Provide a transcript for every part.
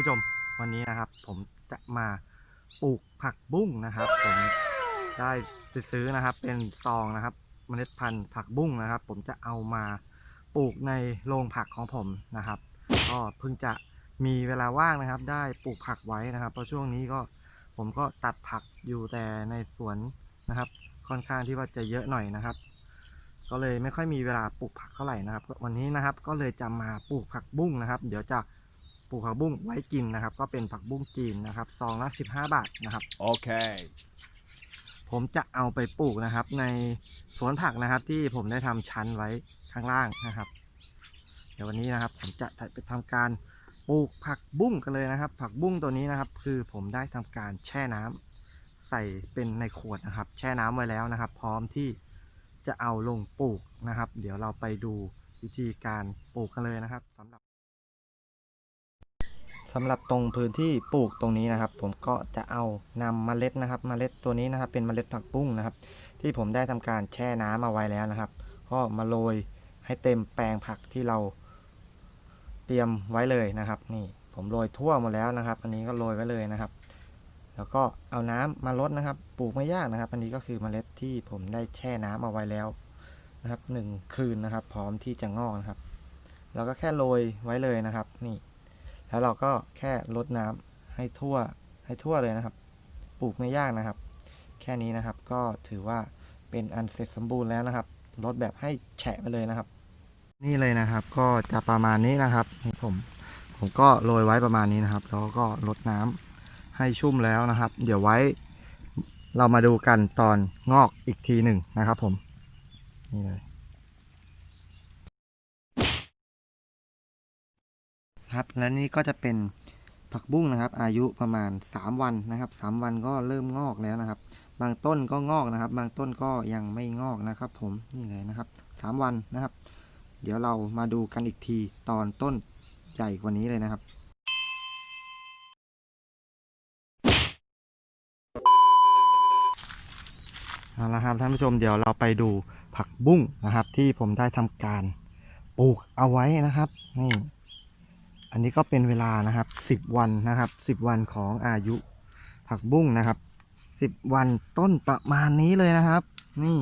ผู้ชมวันนี้นะครับ ผมจะมาปลูกผักบุ้งนะครับ ผมได้ซื้อนะครับ เป็นซองนะครับ เมล็ดพันธุ์ผักบุ้งนะครับ ผมจะเอามาปลูกในโรงผักของผมนะครับ ก็เพิ่งจะมีเวลาว่างนะครับ ได้ปลูกผักไว้นะครับเพราะช่วงนี้ก็ผมก็ตัดผักอยู่แต่ในสวนนะครับ ค่อนข้างที่ว่าจะเยอะหน่อยนะครับ ก็เลยไม่ค่อยมีเวลาปลูกผักเท่าไหร่นะครับ วันนี้นะครับ ก็เลยจะมาปลูกผักบุ้งนะครับ เดี๋ยวจะ ปลูกผักบุ้งไว้กินนะครับ ก็เป็นผักบุ้งจีนนะครับซองละ15บาทนะครับ Okay. ผมจะเอาไปปลูกนะครับ ในสวนผักนะครับ ที่ผมได้ทำชั้นไว้ข้างล่างนะครับ เดี๋ยววันนี้นะครับ ผมจะไปทำการปลูกผักบุ้งกันเลยนะครับ ผักบุ้งตัวนี้นะครับ คือผมได้ทำการแช่น้ำใส่เป็นในขวดนะครับ แช่น้ำไว้แล้วนะครับ พร้อมที่จะเอาลงปลูกนะครับ เดี๋ยวเราไปดูวิธีการปลูกกันเลยนะครับสำหรับ สำหรับตรงพื้นที่ปลูกตรงนี้นะครับ ผมก็จะเอานำเมล็ดนะครับ เมล็ดตัวนี้นะครับ เป็นเมล็ดผักบุ้งนะครับ ที่ผมได้ทำการแช่น้ำเอาไว้แล้วนะครับก็มาโรยให้เต็มแปลงผักที่เราเตรียมไว้เลยนะครับ นี่ผมโรยทั่วหมดแล้วนะครับ อันนี้ก็โรยไว้เลยนะครับ แล้วก็เอาน้ำมาลดนะครับ ปลูกไม่ยากนะครับ อันนี้ก็คือเมล็ดที่ผมได้แช่น้ำเอาไว้แล้วนะครับหนึ่งคืนนะครับ พร้อมที่จะงอกนะครับเราก็แค่โรยไว้เลยนะครับ นี่ แล้วเราก็แค่ลดน้ำให้ทั่วให้ทั่วเลยนะครับ ปลูกไม่ยากนะครับ แค่นี้นะครับก็ถือว่าเป็นอันเสร็จสมบูรณ์แล้วนะครับลดแบบให้แฉะไปเลยนะครับ นี่เลยนะครับก็จะประมาณนี้นะครับนี่ผมผมก็โรยไว้ประมาณนี้นะครับ แล้วก็ลดน้ำให้ชุ่มแล้วนะครับ เดี๋ยวไว้เรามาดูกันตอนงอกอีกทีหนึ่งนะครับผมนี่เลย ครับ และนี่ก็จะเป็นผักบุ้งนะครับ อายุประมาณ 3 วันนะครับ 3 วันก็เริ่มงอกแล้วนะครับ บางต้นก็งอกนะครับ บางต้นก็ยังไม่งอกนะครับ ผมนี่เลยนะครับ 3 วันนะครับ เดี๋ยวเรามาดูกันอีกทีตอนต้นใหญ่กว่านี้เลยนะครับเอาละครับท่านผู้ชมเดี๋ยวเราไปดูผักบุ้งนะครับ ที่ผมได้ทำการปลูกเอาไว้นะครับนี่ อันนี้ก็เป็นเวลานะครับสิบวันนะครับสิบวันของอายุผักบุ้งนะครับสิบวันต้นประมาณนี้เลยนะครับ นี่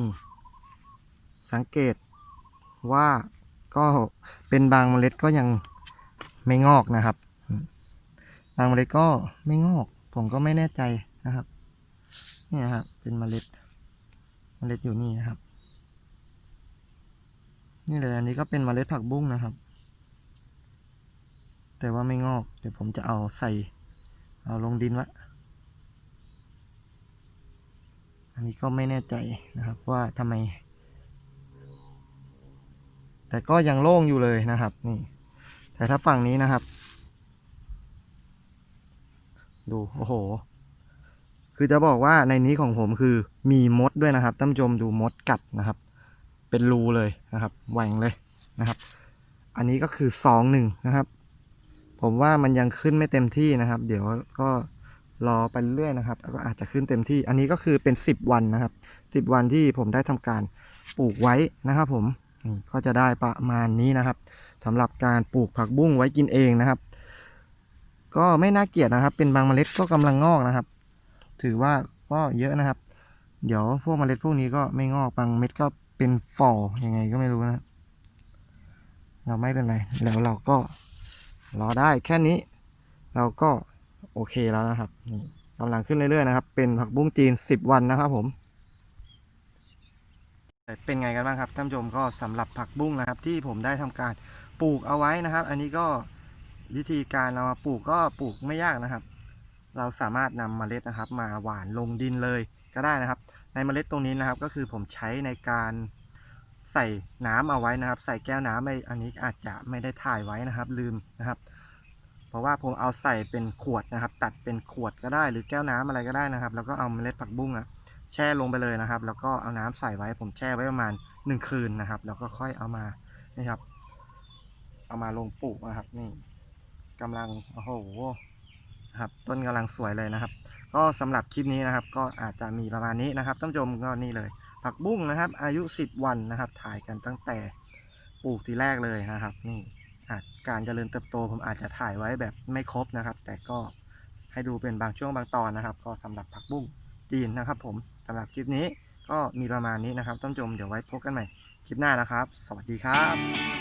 สังเกตว่าก็เป็นบางเมล็ดก็ยังไม่งอกนะครับ บางเมล็ดก็ไม่งอก ผมก็ไม่แน่ใจนะครับนี่นะครับเป็นเมล็ด เมล็ดอยู่นี่นะครับ นี่เลยอันนี้ก็เป็นเมล็ดผักบุ้งนะครับ แต่ว่าไม่งอก เดี๋ยวผมจะเอาใส่ เอาลงดินไวะอันนี้ก็ไม่แน่ใจนะครับว่าทำไม แต่ก็ยังโล่งอยู่เลยนะครับ นี่ แต่ถ้าฝั่งนี้นะครับ ดู โอ้โห คือจะบอกว่าในนี้ของผมคือมีมดด้วยนะครับท่านผู้ชมดูมดกัดนะครับ เป็นรูเลยนะครับแหว่งเลยนะครับ อันนี้ก็คือซองหนึ่งนะครับ ผมว่ามันยังขึ้นไม่เต็มที่นะครับ เดี๋ยวก็รอไปเรื่อยนะครับแล้วก็อาจจะขึ้นเต็มที่ อันนี้ก็คือเป็นสิบวันนะครับสิบวันที่ผมได้ทำการปลูกไว้นะครับ ผมนี่ก็จะได้ประมาณนี้นะครับสำหรับการปลูกผักบุ้งไว้กินเองนะครับ ก็ไม่น่าเกลียดนะครับ เป็นบางเมล็ดก็กำลังงอกนะครับ ถือว่าก็เยอะนะครับ เดี๋ยวพวกเมล็ดพวกนี้ก็ไม่งอกบางเม็ดก็เป็นฝ่อยังไงก็ไม่รู้นะเราไม่เป็นไรแล้วเราก็ รอได้แค่นี้ เราก็โอเคแล้วนะครับนี่กำลังขึ้นเรื่อยๆนะครับ เป็นผักบุ้งจีน 10 วันนะครับผมเป็นไงกันบ้างครับท่านผู้ชมก็สำหรับผักบุ้งนะครับ ที่ผมได้ทำการปลูกเอาไว้นะครับ อันนี้ก็วิธีการเรามาปลูกก็ปลูกไม่ยากนะครับ เราสามารถนำเมล็ดนะครับ มาหว่านลงดินเลยก็ได้นะครับ ในเมล็ดตรงนี้นะครับ ก็คือผมใช้ในการ ใส่น้ำเอาไว้นะครับ ใส่แก้วน้ำไปอันนี้อาจจะไม่ได้ถ่ายไว้นะครับ ลืมนะครับ เพราะว่าผมเอาใส่เป็นขวดนะครับ ตัดเป็นขวดก็ได้หรือแก้วน้ำอะไรก็ได้นะครับ แล้วก็เอาเมล็ดผักบุ้งอะแช่ลงไปเลยนะครับ แล้วก็เอาน้ำใส่ไว้ ผมแช่ไว้ประมาณหนึ่งคืนนะครับ แล้วก็ค่อยเอามานี่ครับ เอามาลงปลูกนะครับ นี่กำลังโอ้โหนะครับต้นกำลังสวยเลยนะครับ ก็สำหรับคลิปนี้นะครับ ก็อาจจะมีประมาณนี้นะครับท่านผู้ชมก็นี่เลย ผักบุ้งนะครับ อายุ 10 วันนะครับ ถ่ายกันตั้งแต่ปลูกทีแรกเลยนะครับ นี่การเจริญเติบโตผมอาจจะถ่ายไว้แบบไม่ครบนะครับ แต่ก็ให้ดูเป็นบางช่วงบางตอนนะครับ ก็สำหรับผักบุ้งจีนนะครับ ผมสำหรับคลิปนี้ก็มีประมาณนี้นะครับท่านผู้ชมเดี๋ยวไว้พบกันใหม่คลิปหน้านะครับ สวัสดีครับ